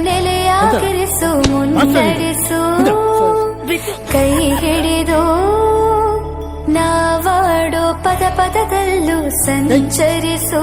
ನೆಲೆಯಾಗಿರಿಸು ಮುನ್ನಡೆಸು ಕೈ ಹಿಡಿದು ನಾವಾಡೋ ಪದ ಪದದಲ್ಲೂ ಸಂಚರಿಸು.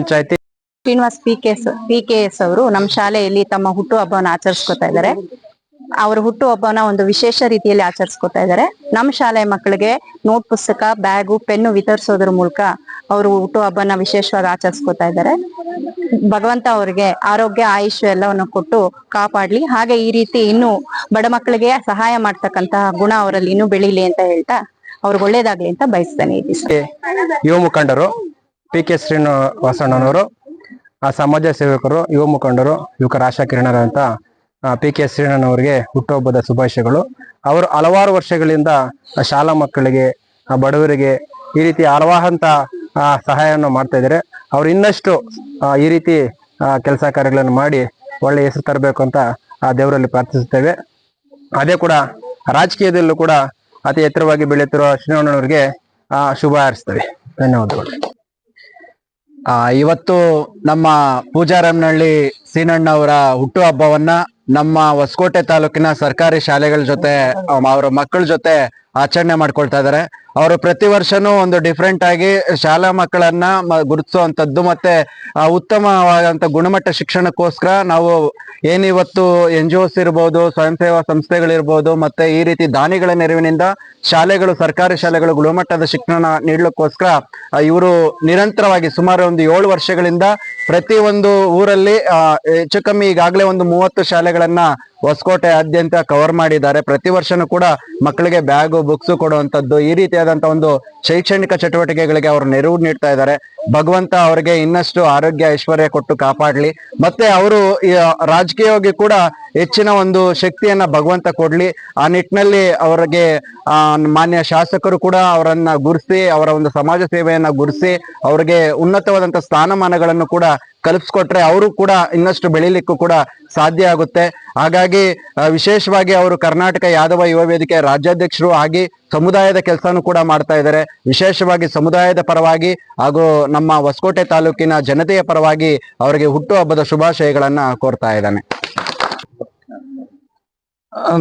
ಪಂಚಾಯತಿ. Srinivas P K S P K S ಅವರು ನಮ್ಮ ಶಾಲೆಯಲ್ಲಿ ತಮ್ಮ ಹುಟ್ಟು ಹಬ್ಬವನ್ನು ಆಚರಿಸ್ಕೊತಾ ಇದ್ದಾರೆ. ಅವರ ಹುಟ್ಟು ಹಬ್ಬನ ಒಂದು ವಿಶೇಷ ರೀತಿಯಲ್ಲಿ ಆಚರಿಸ್ಕೊತಾ ಇದ್ದಾರೆ. ನಮ್ಮ ಶಾಲೆಯ ಮಕ್ಕಳಿಗೆ ನೋಟ್ ಪುಸ್ತಕ ಬ್ಯಾಗು ಪೆನ್ನು ವಿತರಿಸೋದ್ರ ಮೂಲಕ ಅವರು ಹುಟ್ಟು ಹಬ್ಬನ ವಿಶೇಷವಾಗಿ ಆಚರಿಸ್ಕೊತಾ ಇದ್ದಾರೆ. ಭಗವಂತ ಅವರಿಗೆ ಆರೋಗ್ಯ ಆಯುಷ್ ಎಲ್ಲವನ್ನು ಕೊಟ್ಟು ಕಾಪಾಡ್ಲಿ. ಹಾಗೆ ಈ ರೀತಿ ಇನ್ನು ಬಡ ಮಕ್ಕಳಿಗೆ ಸಹಾಯ ಮಾಡ್ತಕ್ಕಂತಹ ಗುಣ ಅವರಲ್ಲಿ ಇನ್ನೂ ಬೆಳೀಲಿ ಅಂತ ಹೇಳ್ತಾ ಅವ್ರಿಗೆ ಒಳ್ಳೇದಾಗ್ಲಿ ಅಂತ ಬಯಸ್ತಾನೆ ಈ ದಿವಸ ಯುವ ಮುಖಂಡರು ಪಿ ಕೆ ಶ್ರೀನಿವಾಸಣ್ಣನವರು, ಆ ಸಮಾಜ ಸೇವಕರು, ಯುವ ಮುಖಂಡರು, ಯುವಕರ ಆಶಾ ಕಿರಣರಂತ ಪಿ ಕೆ ಶ್ರೀಣ್ಣನವರಿಗೆ ಹುಟ್ಟುಹಬ್ಬದ ಶುಭಾಶಯಗಳು. ಅವರು ಹಲವಾರು ವರ್ಷಗಳಿಂದ ಶಾಲಾ ಮಕ್ಕಳಿಗೆ ಬಡವರಿಗೆ ಈ ರೀತಿ ಹಲವಾರಂತ ಸಹಾಯವನ್ನು ಮಾಡ್ತಾ ಇದ್ದಾರೆ. ಅವ್ರು ಇನ್ನಷ್ಟು ಈ ರೀತಿ ಕೆಲಸ ಕಾರ್ಯಗಳನ್ನು ಮಾಡಿ ಒಳ್ಳೆ ಹೆಸರು ತರಬೇಕು ಅಂತ ಆ ದೇವರಲ್ಲಿ ಪ್ರಾರ್ಥಿಸುತ್ತೇವೆ. ಅದೇ ಕೂಡ ರಾಜಕೀಯದಲ್ಲೂ ಕೂಡ ಅತಿ ಎತ್ತರವಾಗಿ ಬೆಳೆಯುತ್ತಿರುವ ಶ್ರೀನಿವಾಸನವರಿಗೆ ಆ, ಶುಭ ಹಾರಿಸ್ತೇವೆ ಧನ್ಯವಾದಗಳು. ಆ, ಇವತ್ತು ನಮ್ಮ ಪೂಜಾರಮ್ನಹಳ್ಳಿ ಸೀನಣ್ಣ ಅವರ ಹುಟ್ಟು ಹಬ್ಬವನ್ನ ನಮ್ಮ ಹೊಸಕೋಟೆ ತಾಲೂಕಿನ ಸರ್ಕಾರಿ ಶಾಲೆಗಳ ಜೊತೆ ಅವರ ಮಕ್ಕಳ ಜೊತೆ ಆಚರಣೆ ಮಾಡ್ಕೊಳ್ತಾ ಇದ್ದಾರೆ. ಅವರು ಪ್ರತಿ ವರ್ಷನೂ ಒಂದು ಡಿಫ್ರೆಂಟ್ ಆಗಿ ಶಾಲಾ ಮಕ್ಕಳನ್ನ ಗುರುತಿಸುವಂಥದ್ದು ಮತ್ತೆ ಉತ್ತಮವಾದಂಥ ಗುಣಮಟ್ಟ ಶಿಕ್ಷಣಕ್ಕೋಸ್ಕರ ನಾವು ಏನಿವತ್ತು ಎನ್ ಜಿ ಓಸ್ ಇರ್ಬೋದು ಸ್ವಯಂ ಸೇವಾ ಸಂಸ್ಥೆಗಳಿರ್ಬೋದು, ಮತ್ತೆ ಈ ರೀತಿ ದಾನಿಗಳ ನೆರವಿನಿಂದ ಶಾಲೆಗಳು, ಸರ್ಕಾರಿ ಶಾಲೆಗಳು ಗುಣಮಟ್ಟದ ಶಿಕ್ಷಣ ನೀಡಲಿಕ್ಕೋಸ್ಕರ ಇವರು ನಿರಂತರವಾಗಿ ಸುಮಾರು ಒಂದು ಏಳು ವರ್ಷಗಳಿಂದ ಪ್ರತಿ ಒಂದು ಊರಲ್ಲಿ ಹೆಚ್ಚು ಕಮ್ಮಿ ಈಗಾಗಲೇ ಒಂದು ಮೂವತ್ತು ಶಾಲೆಗಳನ್ನ ಹೊಸಕೋಟೆ ಆದ್ಯಂತ ಕವರ್ ಮಾಡಿದ್ದಾರೆ. ಪ್ರತಿ ವರ್ಷನೂ ಕೂಡ ಮಕ್ಕಳಿಗೆ ಬ್ಯಾಗು ಬುಕ್ಸ್ ಕೊಡುವಂಥದ್ದು ಈ ರೀತಿಯಾದಂತ ಒಂದು ಶೈಕ್ಷಣಿಕ ಚಟುವಟಿಕೆಗಳಿಗೆ ಅವರು ನೆರವು ನೀಡ್ತಾ ಇದ್ದಾರೆ. ಭಗವಂತ ಅವರಿಗೆ ಇನ್ನಷ್ಟು ಆರೋಗ್ಯ, ಐಶ್ವರ್ಯ ಕೊಟ್ಟು ಕಾಪಾಡ್ಲಿ. ಮತ್ತೆ ಅವರು ರಾಜಕೀಯವಾಗಿ ಕೂಡ ಹೆಚ್ಚಿನ ಒಂದು ಶಕ್ತಿಯನ್ನ ಭಗವಂತ ಕೊಡ್ಲಿ. ಆ ನಿಟ್ಟಿನಲ್ಲಿ ಅವರಿಗೆ ಮಾನ್ಯ ಶಾಸಕರು ಕೂಡ ಅವರನ್ನ ಗುರುಸಿ, ಅವರ ಒಂದು ಸಮಾಜ ಸೇವೆಯನ್ನ ಗುರುಸಿ, ಅವರಿಗೆ ಉನ್ನತವಾದಂತ ಸ್ಥಾನಮಾನಗಳನ್ನು ಕೂಡ ಕಲ್ಪಿಸ್ಕೊಟ್ರೆ ಅವರು ಕೂಡ ಇನ್ನಷ್ಟು ಬೆಳಿಲಿಕ್ಕೂ ಕೂಡ ಸಾಧ್ಯ ಆಗುತ್ತೆ. ಹಾಗಾಗಿ ವಿಶೇಷವಾಗಿ ಅವರು ಕರ್ನಾಟಕ ಯಾದವ ಯುವ ವೇದಿಕೆ ರಾಜ್ಯಾಧ್ಯಕ್ಷರು ಆಗಿ ಸಮುದಾಯದ ಕೆಲಸನೂ ಕೂಡ ಮಾಡ್ತಾ ಇದ್ದಾರೆ. ವಿಶೇಷವಾಗಿ ಸಮುದಾಯದ ಪರವಾಗಿ ಹಾಗೂ ನಮ್ಮ ಹೊಸಕೋಟೆ ತಾಲೂಕಿನ ಜನತೆಯ ಪರವಾಗಿ ಅವರಿಗೆ ಹುಟ್ಟುಹಬ್ಬದ ಶುಭಾಶಯಗಳನ್ನ ಕೋರ್ತಾ ಇದ್ದಾನೆ.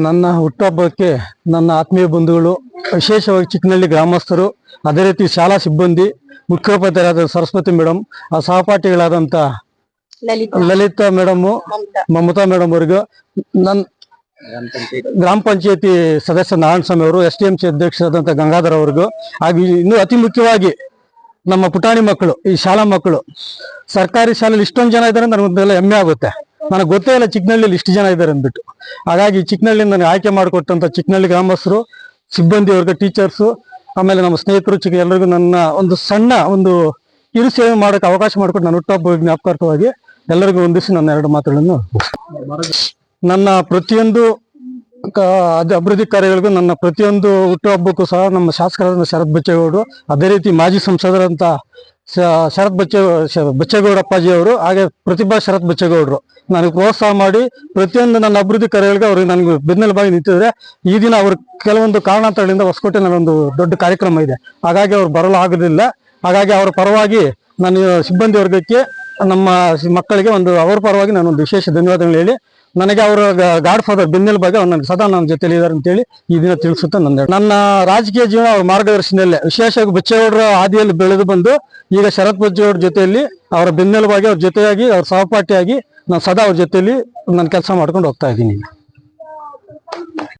ನನ್ನ ಹುಟ್ಟುಹಬ್ಬಕ್ಕೆ ನನ್ನ ಆತ್ಮೀಯ ಬಂಧುಗಳು, ವಿಶೇಷವಾಗಿ ಚಿಕ್ಕನಹಳ್ಳಿ ಗ್ರಾಮಸ್ಥರು ಅದೇ ರೀತಿ ಶಾಲಾ ಸಿಬ್ಬಂದಿ ಮುಖ್ಯೋಪಾಧ್ಯಾಯರಾದ ಸರಸ್ವತಿ ಮೇಡಮ್ ಆ ಸಹಪಾಠಿಗಳಾದಂತ ಲಲಿತಾ. ಮೇಡಮ್ ಮಮತಾ. ಮೇಡಮ್ ಅವರಿಗೂ ನನ್ನ ಗ್ರಾಮ ಪಂಚಾಯತಿ ಸದಸ್ಯ ನಾರಾಯಣ ಸ್ವಾಮಿ ಅವರು ಎಸ್ ಡಿ ಎಂ ಸಿ ಅಧ್ಯಕ್ಷರಾದಂತ ಗಂಗಾಧರ್ ಅವ್ರಿಗೂ ಹಾಗೆ ಇನ್ನು ಅತಿ ಮುಖ್ಯವಾಗಿ ನಮ್ಮ ಪುಟಾಣಿ ಮಕ್ಕಳು ಈ ಶಾಲಾ ಮಕ್ಕಳು. ಸರ್ಕಾರಿ ಶಾಲೆಯಲ್ಲಿ ಇಷ್ಟೊಂದು ಜನ ಇದ್ದಾರೆ ನನಗೊಂದೆಲ್ಲ ಹೆಮ್ಮೆ ಆಗುತ್ತೆ. ನನಗೆ ಗೊತ್ತೇ ಇಲ್ಲ ಚಿಕ್ಕನಹಳ್ಳಿಯಲ್ಲಿ ಇಷ್ಟು ಜನ ಇದ್ದಾರೆ ಅಂದ್ಬಿಟ್ಟು. ಹಾಗಾಗಿ ಚಿಕ್ಕನಹಳ್ಳಿ ನನಗೆ ಆಯ್ಕೆ ಮಾಡಿಕೊಟ್ಟಂತ ಚಿಕ್ಕನಹಳ್ಳಿ ಗ್ರಾಮಸ್ಥರು ಸಿಬ್ಬಂದಿ ವರ್ಗ ಟೀಚರ್ಸು ಆಮೇಲೆ ನಮ್ಮ ಸ್ನೇಹಿತರು ಚಿಕ್ಕ ಎಲ್ಲರಿಗೂ ನನ್ನ ಒಂದು ಸಣ್ಣ ಒಂದು ಕಿರು ಸೇವೆ ಮಾಡೋಕೆ ಅವಕಾಶ ಮಾಡಿಕೊಟ್ಟು ನನ್ನ ಹುಟ್ಟುಹಬ್ಬ ಜ್ಞಾಪಕಾರ್ಥವಾಗಿ ಎಲ್ಲರಿಗೂ ಹೊಂದಿಸಿ ನನ್ನ ಎರಡು ಮಾತುಗಳನ್ನು ನನ್ನ ಪ್ರತಿಯೊಂದು ಅಭಿವೃದ್ಧಿ ಕಾರ್ಯಗಳಿಗೂ ನನ್ನ ಪ್ರತಿಯೊಂದು ಹುಟ್ಟುಹಬ್ಬಕ್ಕೂ ಸಹ ನಮ್ಮ ಶಾಸಕರಾದ ಶರತ್ ಬಚ್ಚೇಗೌಡರು ಅದೇ ರೀತಿ ಮಾಜಿ ಸಂಸದರಂತ ಶರತ್ ಬಚ್ಚೆ ಬಚ್ಚೇಗೌಡ ಅಪ್ಪಾಜಿ ಅವರು, ಹಾಗೆ ಪ್ರತಿಭಾ ಶರತ್ ಬಚ್ಚೇಗೌಡರು. ನನಗೆ ಪ್ರೋತ್ಸಾಹ ಮಾಡಿ ಪ್ರತಿಯೊಂದು ನನ್ನ ಅಭಿವೃದ್ಧಿ ಕಾರ್ಯಗಳಿಗೆ ಅವ್ರಿಗೆ ನನಗೆ ಬೆನ್ನೆಲುಬಾಗಿ ನಿಂತಿದ್ದಾರೆ. ಈ ದಿನ ಅವರು ಕೆಲವೊಂದು ಕಾರಣಾಂತರಗಳಿಂದ ಹೊಸಕೋಟೆ ನನ್ನೊಂದು ದೊಡ್ಡ ಕಾರ್ಯಕ್ರಮ ಇದೆ. ಹಾಗಾಗಿ ಅವ್ರು ಬರಲು ಆಗೋದಿಲ್ಲ. ಹಾಗಾಗಿ ಅವರ ಪರವಾಗಿ ನಾನು ಸಿಬ್ಬಂದಿ ವರ್ಗಕ್ಕೆ ನಮ್ಮ ಮಕ್ಕಳಿಗೆ ಒಂದು, ಅವರ ಪರವಾಗಿ ನಾನು ಒಂದು ವಿಶೇಷ ಧನ್ಯವಾದಗಳು ಹೇಳಿ ನನಗೆ ಅವರ ಗಾಡ್ ಫಾದರ್ ಬೆನ್ನೆಲ್ ಬಗ್ಗೆ ಅವ್ರು ನನಗೆ ಸದಾ ನನ್ನ ಜೊತೆಲಿ ಇದ್ದಾರೆ ಅಂತೇಳಿ ಈ ದಿನ ತಿಳಿಸುತ್ತಾ ನನ್ನ ನನ್ನ ರಾಜಕೀಯ ಜೀವನ ಅವರ ಮಾರ್ಗದರ್ಶನದಲ್ಲೇ. ವಿಶೇಷವಾಗಿ ಬಚ್ಚೇಗೌಡರ ಹಾದಿಯಲ್ಲಿ ಬೆಳೆದು ಬಂದು ಈಗ ಶರತ್ ಬಚ್ಚೇಗೌಡ ಜೊತೆಯಲ್ಲಿ ಅವರ ಬೆನ್ನೆಲುಬಾಗಿ ಅವ್ರ ಜೊತೆಯಾಗಿ, ಅವ್ರ ಸಹಪಾಠಿಯಾಗಿ ನಾನು ಸದಾ ಅವ್ರ ಜೊತೆಯಲ್ಲಿ ನನ್ನ ಕೆಲಸ ಮಾಡ್ಕೊಂಡು ಹೋಗ್ತಾ ಇದ್ದೀನಿ.